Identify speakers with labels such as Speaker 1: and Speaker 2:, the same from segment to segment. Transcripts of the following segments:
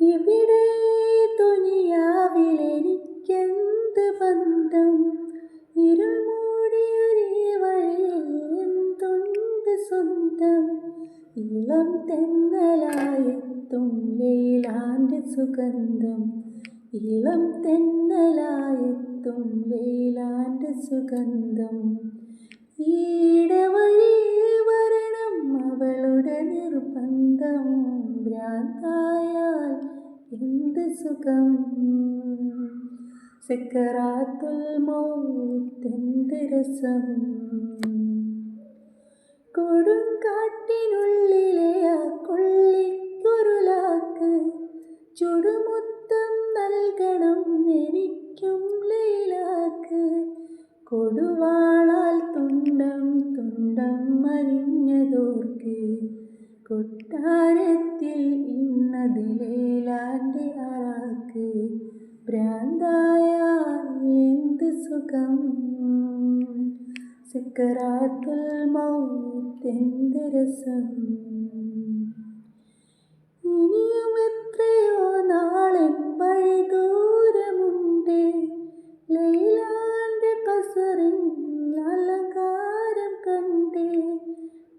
Speaker 1: ഇവിടെ തുനിയാവിലെനിക്കെന്ത് ബന്ധം? ഇരുൾ മൂടിയൊരേ വഴിയിൽ എന്തുണ്ട് സ്വന്തം? ഇളം തെന്നലായെത്തും വെയിലാന്റെ സുഗന്ധം. ഇളം തെന്നലായെത്തും വെയിലാന്റെ സുഗന്ധം. ഈടവഴി വരണം അവളുടെ നിർബന്ധം. ഭ്രാന്തായാൽ എന്ത് സുഖം? സിക്കറാത്തുൽ മൗത്തെന്ത് രസം? കൊടുങ്കാട്ടിനുള്ളിലെ ആ കൊള്ളിക്കുരുലാക്ക് ചുടുമുത്തം നൽകണം എനിക്കും ലൈലാക്ക്. കൊടുവാളാൽ തുണ്ടം തുണ്ടം മരിഞ്ഞതോർക്ക് കൊട്ടാരത്തിൽ ഇന്നത് ലൈലാന്റെ ആരാക്ക് ഭ്രാന്തായാൽ എന്ത് സുഖം? സിക്കറാത്തുൽ മൗത്തെന്ത് രസം? ഇനിയും എത്രയോ നാളൻ വഴി ദൂരമുണ്ട്? ലൈലാന്റെ കസറിൻ അലങ്കാരം കണ്ട്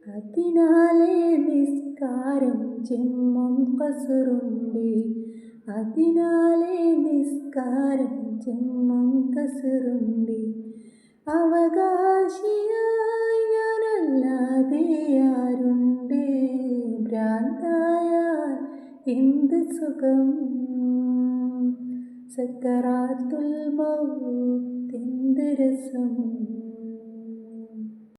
Speaker 1: അതിനാലേ നിസ്കാരം ചെമ്മും കസറുണ്ട്. അതിനാലേ നിസ്കാരം ചെമ്മം കസറുണ്ട്. അവകാശിയായി ഞാനല്ലാതെ ആരുണ്ട്? ഭ്രാന്തായാൽ എന്ത് സുഖം? സക്കറാത്തുൽ മൗത്തെന്ത് രസം